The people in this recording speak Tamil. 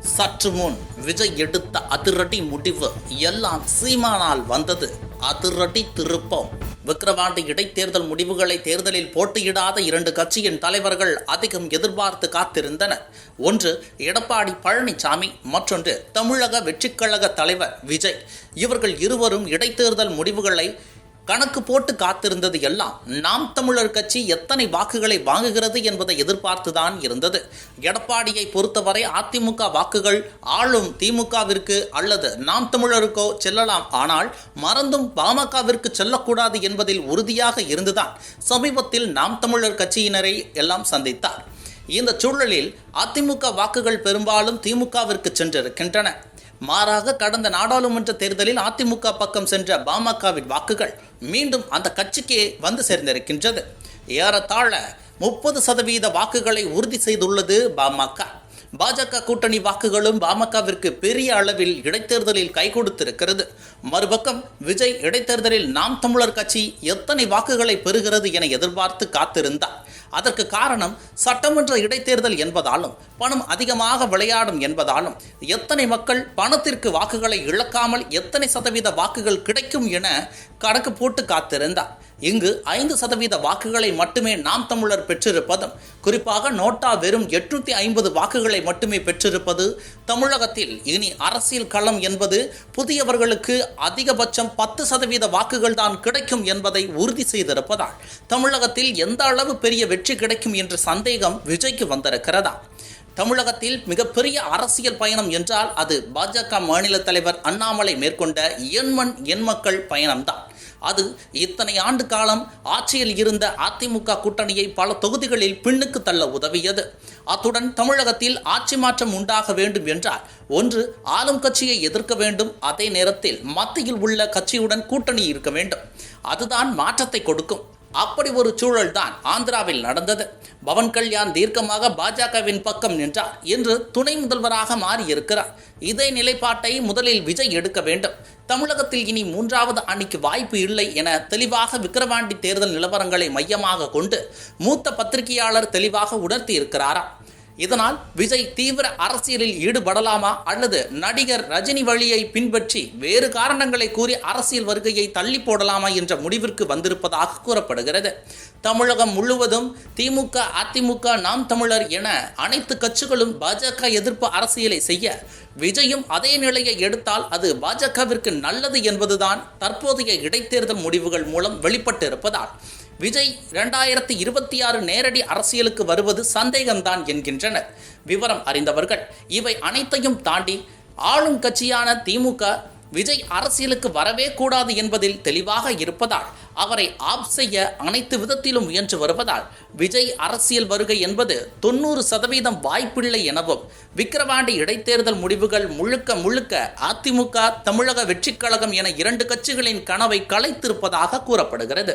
சற்று முன் விஜய் எடுத்த அதிரடி முடிவு எல்லாம் சீமானால் வந்தது. அதிரடி திருப்பம். விக்கிரவாண்டி இடைத்தேர்தல் முடிவுகளை தேர்தலில் போட்டியிடாத இரண்டு கட்சியின் தலைவர்கள் அதிகம் எதிர்பார்த்து காத்திருந்தனர். ஒன்று எடப்பாடி பழனிசாமி மற்றொன்று தமிழக வெற்றிக்கழக தலைவர் விஜய். இவர்கள் இருவரும் இடைத்தேர்தல் முடிவுகளை கணக்கு போட்டு காத்திருந்தது எல்லாம் நாம் தமிழர் கட்சி எத்தனை வாக்குகளை வாங்குகிறது என்பதை எதிர்பார்த்துதான் இருந்தது. எடப்பாடியை பொறுத்தவரை அதிமுக வாக்குகள் ஆளும் திமுகவிற்கு அல்லது நாம் தமிழருக்கோ செல்லலாம். ஆனால் மறந்தும் பாமகவிற்கு செல்லக்கூடாது என்பதில் உறுதியாக இருந்துதான் சமீபத்தில் நாம் தமிழர் கட்சியினரை எல்லாம் சந்தித்தார். இந்த சூழலில் அதிமுக வாக்குகள் பெரும்பாலும் திமுகவிற்கு சென்றிருக்கின்றன. மாறாக கடந்த நாடாளுமன்ற தேர்தலில் அதிமுக பக்கம் சென்ற பாமகவின் வாக்குகள் மீண்டும் அந்த கட்சிக்கே வந்து சேர்ந்திருக்கின்றது. ஏறத்தாழ முப்பது சதவீத வாக்குகளை உறுதி செய்துள்ளது பாமக. பாஜக கூட்டணி வாக்குகளும் பாமகவிற்கு பெரிய அளவில் இடைத்தேர்தலில் கை கொடுத்திருக்கிறது. மறுபக்கம் விஜய் இடைத்தேர்தலில் நாம் தமிழர் கட்சி எத்தனை வாக்குகளை பெறுகிறது என எதிர்பார்த்து காத்திருந்தார். அதற்கு காரணம் சட்டமன்ற இடைத்தேர்தல் என்பதாலும் பணம் அதிகமாக விளையாடும் என்பதாலும் எத்தனை மக்கள் பணத்திற்கு வாக்குகளை இழக்காமல் எத்தனை சதவீத வாக்குகள் கிடைக்கும் என கணக்கு போட்டு காத்திருந்தார். இங்கு ஐந்து சதவீத வாக்குகளை மட்டுமே நாம் தமிழர் பெற்றிருப்பதும் குறிப்பாக நோட்டா வெறும் எட்நூத்தி ஐம்பது வாக்குகளை மட்டுமே பெற்றிருப்பது தமிழகத்தில் இனி அரசியல் களம் என்பது புதியவர்களுக்கு அதிகபட்சம் பத்து சதவீத வாக்குகள் தான் கிடைக்கும் என்பதை உறுதி செய்திருப்பதால் தமிழகத்தில் எந்த அளவு பெரிய வெற்றி வெற்றி கிடைக்கும் என்ற சந்தேகம் விஜய்க்கு வந்திருக்கிறதா? தமிழகத்தில் மிகப்பெரிய அரசியல் பயணம் என்றால் அது பாஜக மாநில தலைவர் அண்ணாமலை மேற்கொண்ட எண்மண் எண்மக்கள் பயணம்தான். அது இத்தனை ஆண்டு காலம் ஆட்சியில் இருந்த அதிமுக கூட்டணியை பல தொகுதிகளில் பின்னுக்கு தள்ள உதவியது. அத்துடன் தமிழகத்தில் ஆட்சி மாற்றம் உண்டாக வேண்டும் என்றால் ஒன்று ஆளும் கட்சியை எதிர்க்க வேண்டும். அதே நேரத்தில் மத்தியில் உள்ள கட்சியுடன் கூட்டணி இருக்க வேண்டும். அதுதான் மாற்றத்தை கொடுக்கும். அப்படி ஒரு சூழல் தான் ஆந்திராவில் நடந்தது. பவன் கல்யாண் தீர்க்கமாக பாஜகவின் பக்கம் நின்றார். என்று துணை முதல்வராக மாறியிருக்கிறார். இதே நிலைப்பாட்டை முதலில் விஜய் எடுக்க வேண்டும். தமிழகத்தில் இனி மூன்றாவது அணிக்கு வாய்ப்பு இல்லை என தெளிவாக விக்கிரவாண்டி தேர்தல் நிலவரங்களை மையமாக கொண்டு மூத்த பத்திரிகையாளர் தெளிவாக உணர்த்தி இருக்கிறாராம் இதனால் விஜய் தீவிர அரசியலில் ஈடுபடலாமா? அல்லது நடிகர் ரஜினி வழியை பின்பற்றி வேறு காரணங்களை கூறி அரசியல் வருகையை தள்ளி போடலாமா என்ற முடிவிற்கு வந்திருப்பதாக கூறப்படுகிறது. தமிழகம் முழுவதும் திமுக அதிமுக நாம் தமிழர் என அனைத்து கட்சிகளும் பாஜக எதிர்ப்பு அரசியலை செய்ய விஜயும் அதே நிலையை எடுத்தால் அது பாஜகவிற்கு நல்லது என்பதுதான் தற்போதைய இடைத்தேர்தல் முடிவுகள் மூலம் வெளிப்பட்டிருப்பதால். விஜய் இரண்டாயிரத்தி இருபத்தி ஆறு நேரடி அரசியலுக்கு வருவது சந்தேகம்தான் என்கின்றனர். விவரம் அறிந்தவர்கள் இவை அனைத்தையும் தாண்டி ஆளும் கட்சியான திமுக விஜய் அரசியலுக்கு வரவே கூடாது என்பதில் தெளிவாக இருப்பதால் அவரை ஆப் செய்ய அனைத்து விதத்திலும் முயன்று வருவதால் விஜய் அரசியல் வருகை என்பது தொண்ணூறு சதவீதம் வாய்ப்பில்லை எனவும் விக்கிரவாண்டி இடைத்தேர்தல் முடிவுகள் முழுக்க முழுக்க அதிமுக தமிழக வெற்றிக் கழகம் என இரண்டு கட்சிகளின் கனவை கலைத்திருப்பதாக கூறப்படுகிறது.